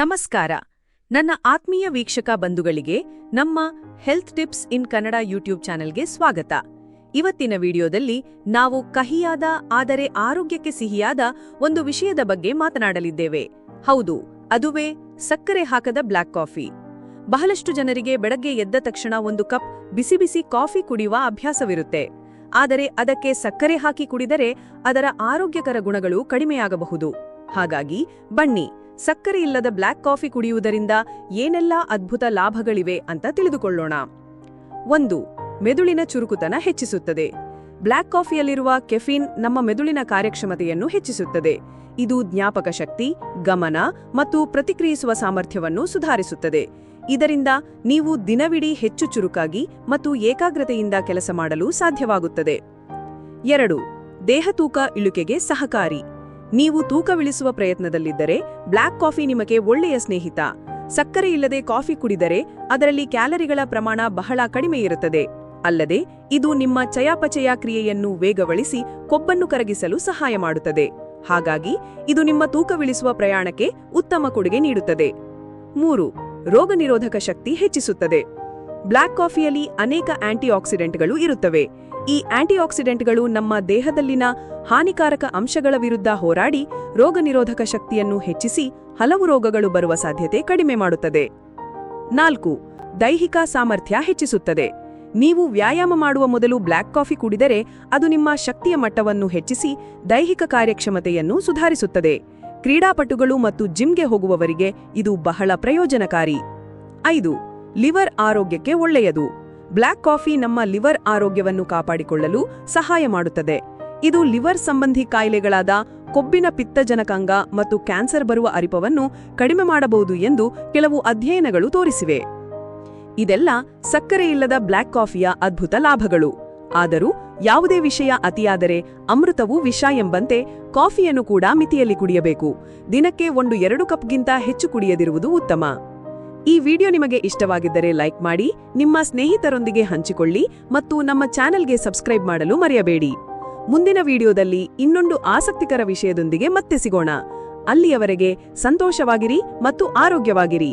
ನಮಸ್ಕಾರ. ನನ್ನ ಆತ್ಮೀಯ ವೀಕ್ಷಕ ಬಂಧುಗಳಿಗೆ ನಮ್ಮ health tips in Kannada YouTube ಚಾನೆಲ್ಗೆ ಸ್ವಾಗತ. ಇವತ್ತಿನ ವಿಡಿಯೋದಲ್ಲಿ ನಾವು ಕಹಿಯಾದ, ಆದರೆ ಆರೋಗ್ಯಕ್ಕೆ ಸಿಹಿಯಾದ ಒಂದು ವಿಷಯದ ಬಗ್ಗೆ ಮಾತನಾಡಲಿದ್ದೇವೆ. ಹೌದು, ಅದುವೇ ಸಕ್ಕರೆ ಹಾಕದ ಬ್ಲ್ಯಾಕ್ ಕಾಫಿ. ಬಹಳಷ್ಟು ಜನರಿಗೆ ಬೆಳಗ್ಗೆ ಎದ್ದ ತಕ್ಷಣ ಒಂದು ಕಪ್ ಬಿಸಿ ಬಿಸಿ ಕಾಫಿ ಕುಡಿಯುವ ಅಭ್ಯಾಸವಿರುತ್ತೆ. ಆದರೆ ಅದಕ್ಕೆ ಸಕ್ಕರೆ ಹಾಕಿ ಕುಡಿದರೆ ಅದರ ಆರೋಗ್ಯಕರ ಗುಣಗಳು ಕಡಿಮೆಯಾಗಬಹುದು. ಹಾಗಾಗಿ ಬನ್ನಿ ಸಕ್ಕರೆ ಇಲ್ಲದ ಬ್ಲ್ಯಾಕ್ ಕಾಫಿ ಕುಡಿಯುವುದರಿಂದ ಏನೆಲ್ಲ ಅದ್ಭುತ ಲಾಭಗಳಿವೆ ಅಂತ ತಿಳಿದುಕೊಳ್ಳೋಣ. ಒಂದು, ಮೆದುಳಿನ ಚುರುಕುತನ ಹೆಚ್ಚಿಸುತ್ತದೆ. ಬ್ಲ್ಯಾಕ್ ಕಾಫಿಯಲ್ಲಿರುವ ಕೆಫಿನ್ ನಮ್ಮ ಮೆದುಳಿನ ಕಾರ್ಯಕ್ಷಮತೆಯನ್ನು ಹೆಚ್ಚಿಸುತ್ತದೆ. ಇದು ಜ್ಞಾಪಕ ಶಕ್ತಿ, ಗಮನ ಮತ್ತು ಪ್ರತಿಕ್ರಿಯಿಸುವ ಸಾಮರ್ಥ್ಯವನ್ನು ಸುಧಾರಿಸುತ್ತದೆ. ಇದರಿಂದ ನೀವು ದಿನವಿಡೀ ಹೆಚ್ಚು ಚುರುಕಾಗಿ ಮತ್ತು ಏಕಾಗ್ರತೆಯಿಂದ ಕೆಲಸ ಮಾಡಲು ಸಾಧ್ಯವಾಗುತ್ತದೆ. ಎರಡು ದೇಹತೂಕ ಇಳುಕೆಗೆ ಸಹಕಾರಿ. ನೀವು ತೂಕವಿಳಿಸುವ ಪ್ರಯತ್ನದಲ್ಲಿದ್ದರೆ ಬ್ಲ್ಯಾಕ್ ಕಾಫಿ ನಿಮಗೆ ಒಳ್ಳೆಯ ಸ್ನೇಹಿತ. ಸಕ್ಕರೆ ಇಲ್ಲದೆ ಕಾಫಿ ಕುಡಿದರೆ ಅದರಲ್ಲಿ ಕ್ಯಾಲರಿಗಳ ಪ್ರಮಾಣ ಬಹಳ ಕಡಿಮೆ ಇರುತ್ತದೆ. ಅಲ್ಲದೆ, ಇದು ನಿಮ್ಮ ಚಯಾಪಚಯ ಕ್ರಿಯೆಯನ್ನು ವೇಗಗೊಳಿಸಿ ಕೊಬ್ಬನ್ನು ಕರಗಿಸಲು ಸಹಾಯ ಮಾಡುತ್ತದೆ. ಹಾಗಾಗಿ, ಇದು ನಿಮ್ಮ ತೂಕವಿಳಿಸುವ ಪ್ರಯಾಣಕ್ಕೆ ಉತ್ತಮ ಕೊಡುಗೆ ನೀಡುತ್ತದೆ. ಮೂರು, ರೋಗನಿರೋಧಕ ಶಕ್ತಿ ಹೆಚ್ಚಿಸುತ್ತದೆ. ಬ್ಲ್ಯಾಕ್ ಕಾಫಿಯಲ್ಲಿ ಅನೇಕ ಆಂಟಿಆಕ್ಸಿಡೆಂಟ್ಗಳು ಇರುತ್ತವೆ. ಈ ಆಂಟಿಆಕ್ಸಿಡೆಂಟ್ಗಳು ನಮ್ಮ ದೇಹದಲ್ಲಿನ ಹಾನಿಕಾರಕ ಅಂಶಗಳ ವಿರುದ್ಧ ಹೋರಾಡಿ ರೋಗನಿರೋಧಕ ಶಕ್ತಿಯನ್ನು ಹೆಚ್ಚಿಸಿ ಹಲವು ರೋಗಗಳು ಬರುವ ಸಾಧ್ಯತೆ ಕಡಿಮೆ ಮಾಡುತ್ತದೆ. ನಾಲ್ಕು, ದೈಹಿಕ ಸಾಮರ್ಥ್ಯ ಹೆಚ್ಚಿಸುತ್ತದೆ. ನೀವು ವ್ಯಾಯಾಮ ಮಾಡುವ ಮೊದಲು ಬ್ಲ್ಯಾಕ್ ಕಾಫಿ ಕುಡಿದರೆ ಅದು ನಿಮ್ಮ ಶಕ್ತಿಯ ಮಟ್ಟವನ್ನು ಹೆಚ್ಚಿಸಿ ದೈಹಿಕ ಕಾರ್ಯಕ್ಷಮತೆಯನ್ನು ಸುಧಾರಿಸುತ್ತದೆ. ಕ್ರೀಡಾಪಟುಗಳು ಮತ್ತು ಜಿಮ್ಗೆ ಹೋಗುವವರಿಗೆ ಇದು ಬಹಳ ಪ್ರಯೋಜನಕಾರಿ. ಐದು, ಲಿವರ್ ಆರೋಗ್ಯಕ್ಕೆ ಒಳ್ಳೆಯದು. ಬ್ಲ್ಯಾಕ್ ಕಾಫಿ ನಮ್ಮ ಲಿವರ್ ಆರೋಗ್ಯವನ್ನು ಕಾಪಾಡಿಕೊಳ್ಳಲು ಸಹಾಯ ಮಾಡುತ್ತದೆ. ಇದು ಲಿವರ್ ಸಂಬಂಧಿ ಕಾಯಿಲೆಗಳಾದ ಕೊಬ್ಬಿನ ಪಿತ್ತಜನಕಾಂಗ ಮತ್ತು ಕ್ಯಾನ್ಸರ್ ಬರುವ ಅರಿಪವನ್ನು ಕಡಿಮೆ ಮಾಡಬಹುದು ಎಂದು ಕೆಲವು ಅಧ್ಯಯನಗಳು ತೋರಿಸಿವೆ. ಇದೆಲ್ಲ ಸಕ್ಕರೆ ಇಲ್ಲದ ಬ್ಲ್ಯಾಕ್ ಕಾಫಿಯ ಅದ್ಭುತ ಲಾಭಗಳು. ಆದರೂ ಯಾವುದೇ ವಿಷಯ ಅತಿಯಾದರೆ ಅಮೃತವು ವಿಷ ಎಂಬಂತೆ ಕಾಫಿಯನ್ನು ಕೂಡ ಮಿತಿಯಲ್ಲಿ ಕುಡಿಯಬೇಕು. ದಿನಕ್ಕೆ ಒಂದು ಎರಡು ಕಪ್ಗಿಂತ ಹೆಚ್ಚು ಕುಡಿಯದಿರುವುದು ಉತ್ತಮ. ಈ ವಿಡಿಯೋ ನಿಮಗೆ ಇಷ್ಟವಾಗಿದ್ದರೆ ಲೈಕ್ ಮಾಡಿ, ನಿಮ್ಮ ಸ್ನೇಹಿತರೊಂದಿಗೆ ಹಂಚಿಕೊಳ್ಳಿ ಮತ್ತು ನಮ್ಮ ಚಾನೆಲ್ಗೆ ಸಬ್ಸ್ಕ್ರೈಬ್ ಮಾಡಲು ಮರೆಯಬೇಡಿ. ಮುಂದಿನ ವಿಡಿಯೋದಲ್ಲಿ ಇನ್ನೊಂದು ಆಸಕ್ತಿಕರ ವಿಷಯದೊಂದಿಗೆ ಮತ್ತೆ ಸಿಗೋಣ. ಅಲ್ಲಿಯವರೆಗೆ ಸಂತೋಷವಾಗಿರಿ ಮತ್ತು ಆರೋಗ್ಯವಾಗಿರಿ.